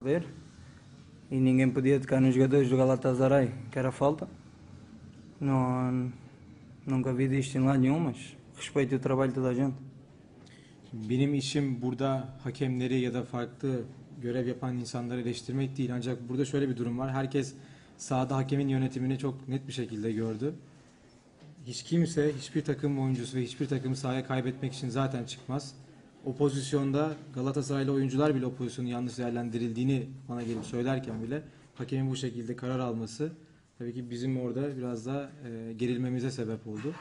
ver e ninguém podia tocar nos jogadores do Galatasaray, que era falta. Não, nunca vi disto em lado nenhum, mas respeito o trabalho de toda a gente. Benim işim burada hakemleri ya da farklı görev yapan insanları eleştirmek değil. Ancak burada şöyle bir durum var. Herkes sahada hakemin yönetimini çok net bir şekilde gördü. Hiç kimse, hiçbir takım oyuncusu ve hiçbir takım sahaya kaybetmek için zaten çıkmaz. O pozisyonda Galatasaraylı oyuncular bile o pozisyonun yanlış değerlendirildiğini bana gelip söylerken bile hakemin bu şekilde karar alması tabii ki bizim orada biraz da e, gerilmemize sebep oldu.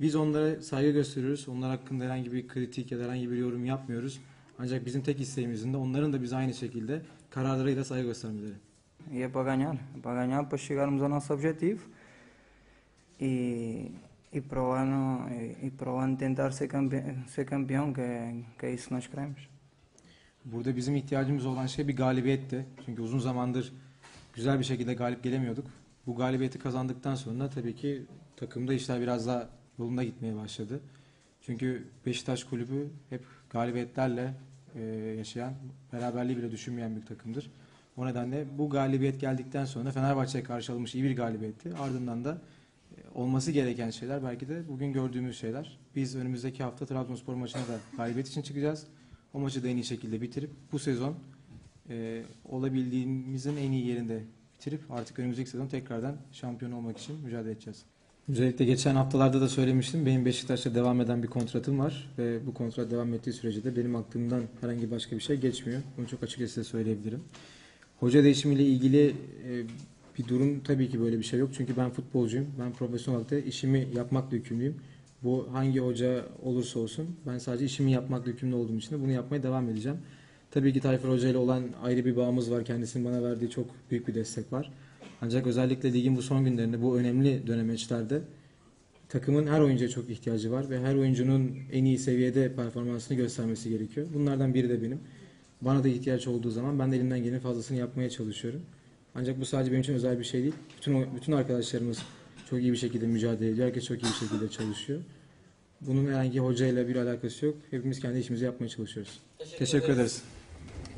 Biz onlara saygı gösteriyoruz. Onlar hakkında herhangi bir kritik ya da herhangi bir yorum yapmıyoruz. Ancak bizim tek isteğimizin de onların da bize aynı şekilde kararlarıyla saygı göstermeleri. E é para ganhar, para ganhar, para chegarmos ao nosso e, e para o e, para tentar ser campeão, ser campeão que, que é isso que nós queremos. Burada bizim ihtiyacımız olan şey bir galibiyetti. Çünkü uzun zamandır güzel bir şekilde galip gelemiyorduk. Bu galibiyeti kazandıktan sonra tabii ki takımda işler biraz daha yolunda gitmeye başladı. Çünkü Beşiktaş kulübü hep galibiyetlerle e, yaşayan, beraberliği bile düşünmeyen bir takımdır. O nedenle bu galibiyet geldikten sonra Fenerbahçe'ye karşı alınmış iyi bir galibiyetti. Ardından da olması gereken şeyler belki de bugün gördüğümüz şeyler. Biz önümüzdeki hafta Trabzonspor maçına da galibiyet için çıkacağız. O maçı da en iyi şekilde bitirip bu sezon e, olabildiğimizin en iyi yerinde bitirip artık önümüzdeki sezon tekrardan şampiyon olmak için mücadele edeceğiz. Özellikle geçen haftalarda da söylemiştim. Benim Beşiktaş'ta devam eden bir kontratım var ve bu kontrat devam ettiği sürece de benim aklımdan herhangi başka bir şey geçmiyor. Bunu çok açıkça size söyleyebilirim. Hoca değişimiyle ilgili e, bir durum tabii ki böyle bir şey yok. Çünkü ben futbolcuyum. Ben profesyonel olarak da işimi yapmakla yükümlüyüm. Bu hangi hoca olursa olsun ben sadece işimi yapmakla yükümlü olduğum için de bunu yapmaya devam edeceğim. Tabii ki Tayfur Hoca ile olan ayrı bir bağımız var. Kendisinin bana verdiği çok büyük bir destek var. Ancak özellikle ligin bu son günlerinde, bu önemli dönemeçlerde takımın her oyuncuya çok ihtiyacı var ve her oyuncunun en iyi seviyede performansını göstermesi gerekiyor. Bunlardan biri de benim. Bana da ihtiyaç olduğu zaman ben de elimden gelenin fazlasını yapmaya çalışıyorum. Ancak bu sadece benim için özel bir şey değil. Bütün bütün arkadaşlarımız çok iyi bir şekilde mücadele ediyor. Herkes çok iyi bir şekilde çalışıyor. Bunun herhangi hocayla bir alakası yok. Hepimiz kendi işimizi yapmaya çalışıyoruz. Teşekkür ederiz.